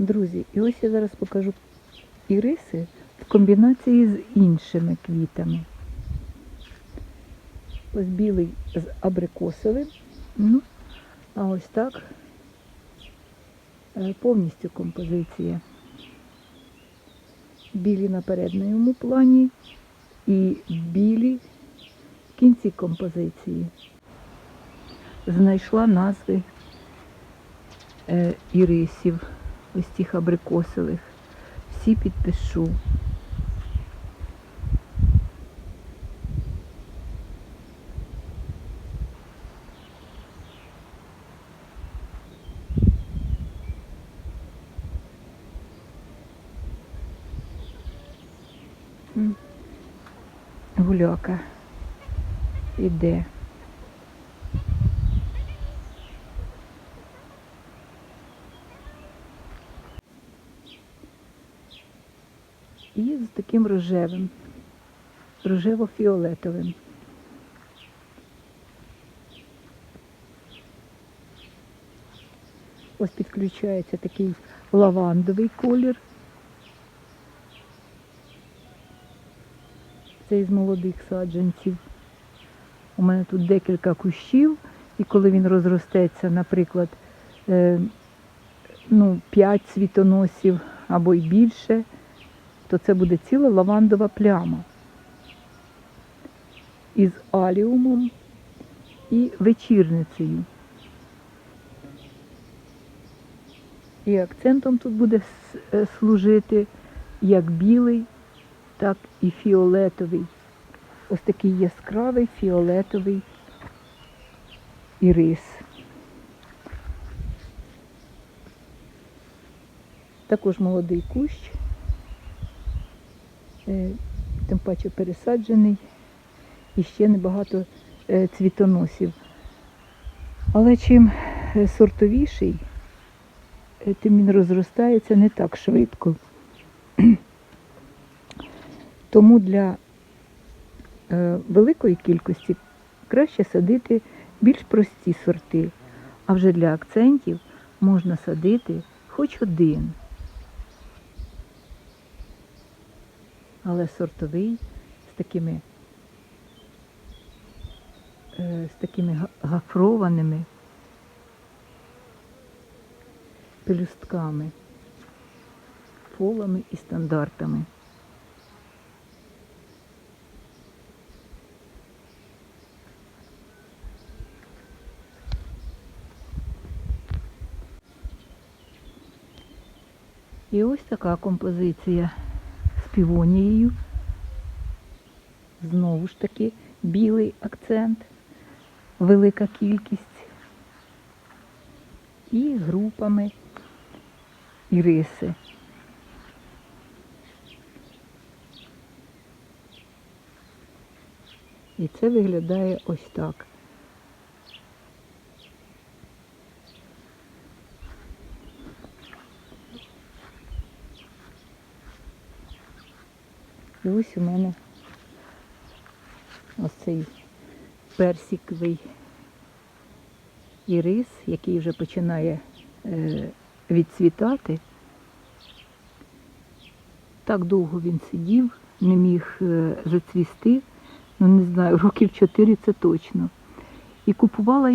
Друзі, і ось я зараз покажу іриси в комбінації з іншими квітами. Ось білий з абрикосовим. Ну, а ось так е, повністю композиція. Білі на передньому плані і білі в кінці композиції. Знайшла назви е, ірисів, ось тих абрикосових. Всі підпишу. Гуляка іде. І з таким рожевим, рожево-фіолетовим. Ось підключається такий лавандовий колір. Це із молодих саджанців. У мене тут декілька кущів, і коли він розростеться, наприклад, е, ну, 5 цвітоносів або й більше, то це буде ціла лавандова пляма із аліумом і вечірницею. І акцентом тут буде е, служити як білий, так і фіолетовий. Ось такий яскравий фіолетовий ірис. Також молодий кущ, тим паче пересаджений і ще небагато е, цвітоносів. Але чим е, сортовіший, е, тим він розростається не так швидко. Тому для е, великої кількості краще садити більш прості сорти, а вже для акцентів можна садити хоч один. Але сортовий з такими, е, з такими гафрованими пелюстками, полами і стандартами. І ось така композиція півонією. Знову ж таки білий акцент, велика кількість. І групами іриси. І це виглядає ось так. І ось у мене ось цей персиковий ірис, який вже починає е, відцвітати. Так довго він сидів, не міг е, зацвісти, ну не знаю, років чотири це точно. І купувала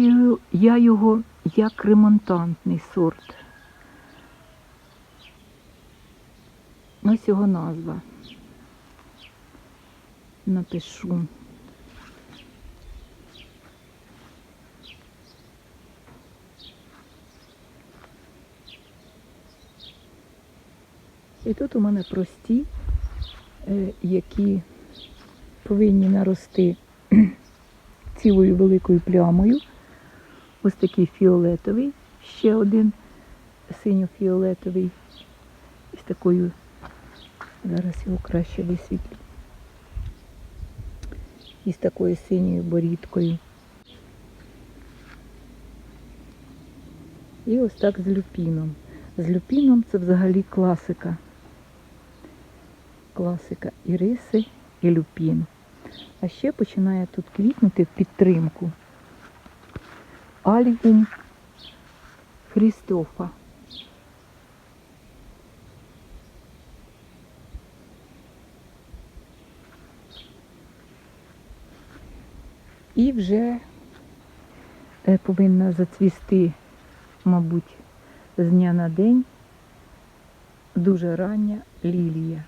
я його як ремонтантний сорт. Ось його назва. Напишу. І тут у мене прості, е, які повинні нарости цілою великою плямою. Ось такий фіолетовий, ще один синьо-фіолетовий. Із такою, зараз його краще висвітлю. Із такою синьою борідкою. І ось так з люпіном. З люпіном це взагалі класика. Класика іриси і люпін. А ще починає тут квітнути в підтримку аліум Хрістофа. І вже е, повинна зацвісти, мабуть, з дня на день дуже рання лілія.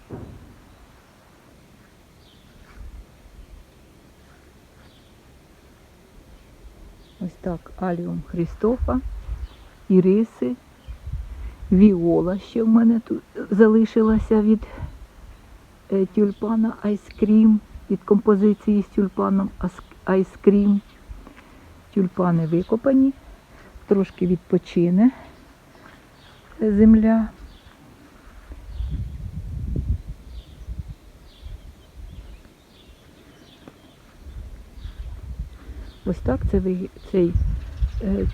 Ось так, аліум Христофа, іриси, віола ще в мене тут залишилася від е, тюльпана Айскрім, від композиції з тюльпаном Айскрім. Тюльпани викопані, трошки відпочине земля. Ось так це, цей, е,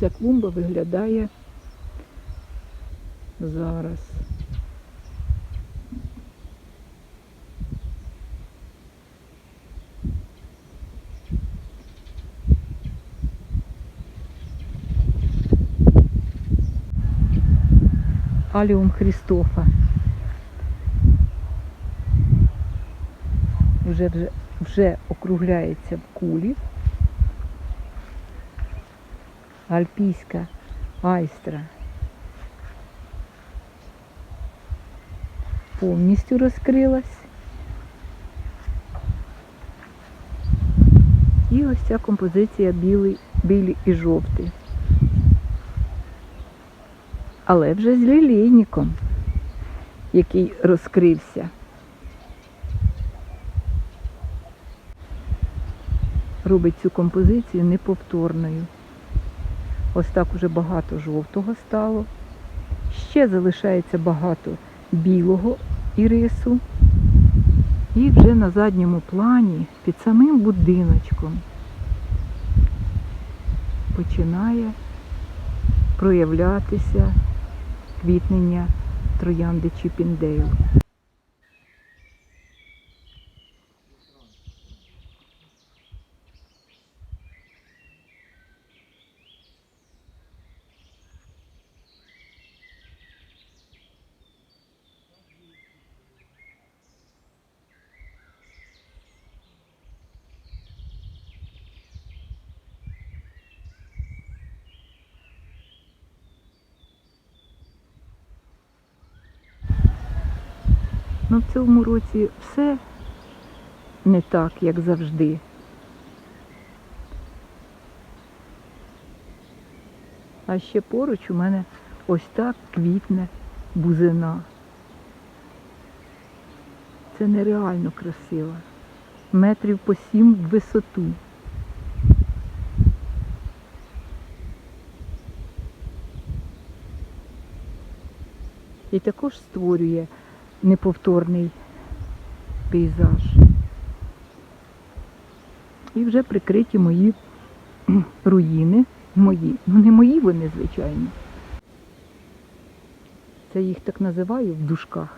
ця клумба виглядає зараз. Аліум Христофа. Вже, вже, вже округляється в кулі. Альпійська айстра повністю розкрилась. І ось ця композиція білий, білий і жовтий. Але вже з лілейником, який розкрився. Робить цю композицію неповторною. Ось так уже багато жовтого стало. Ще залишається багато білого ірису. І вже на задньому плані, під самим будиночком, починає проявлятися квітнення троянди Чіпіндейл. Ну, в цьому році все не так, як завжди. А ще поруч у мене ось так квітне бузина. Це нереально красиво. Метрів по сім в висоту. І також створює неповторний пейзаж. І вже прикриті мої руїни. Мої. Ну не мої вони, звичайно. Це їх так називаю в дужках.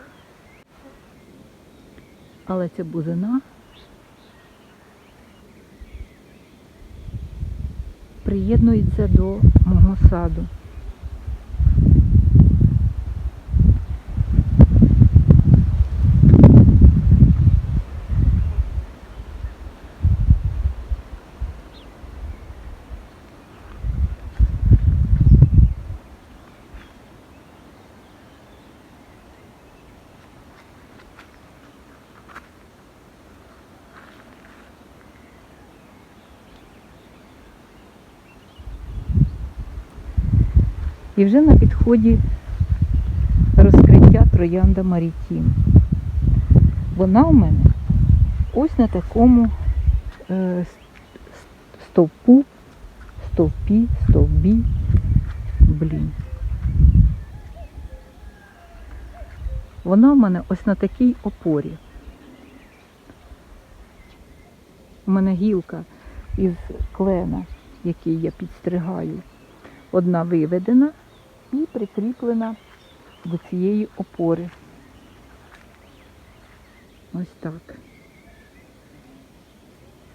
Але ця бузина приєднується до мого саду. І вже на підході розкриття троянда Марітім. Вона у мене ось на такому е, стовпу, стовпі, стовбі, блін. Вона у мене ось на такій опорі. У мене гілка із клена, який я підстригаю. Одна виведена і прикріплена до цієї опори. Ось так.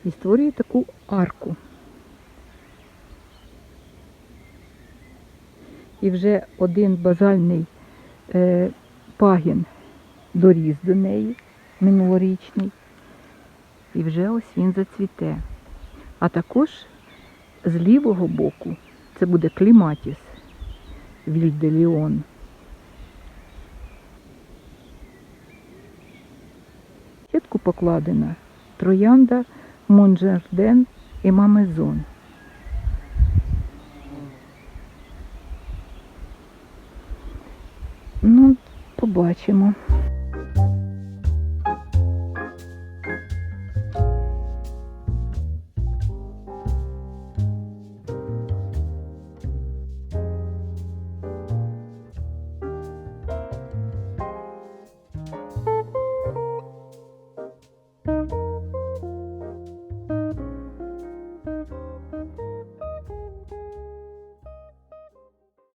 І створюю таку арку. І вже один базальний е, пагін доріс до неї минулорічний. І вже ось він зацвіте. А також з лівого боку це буде кліматіс Вільделіон. Сітку покладена троянда Монжарден і Мамезон. Ну, побачимо.